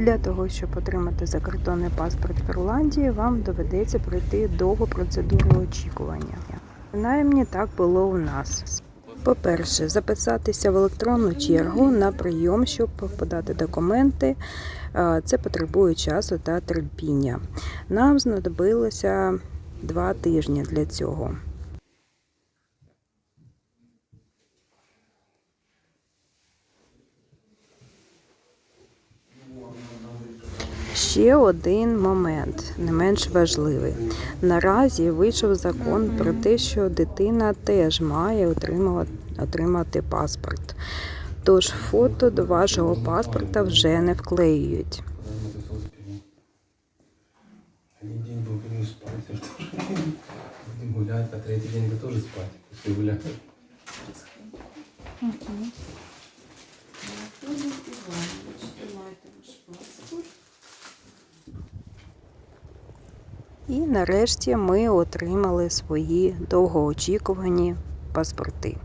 Для того, щоб отримати закордонний паспорт в Ірландії, вам доведеться пройти довгу процедуру очікування. Принаймні так було у нас. По-перше, записатися в електронну чергу на прийом, щоб подати документи. Це потребує часу та терпіння. Нам знадобилося два тижні для цього. Ще один момент, не менш важливий. Наразі вийшов закон про те, що дитина теж має отримувати, отримати паспорт. Тож фото до вашого паспорта вже не вклеюють. А гулять, а третий день вы тоже спать, если І нарешті ми отримали свої довгоочікувані паспорти.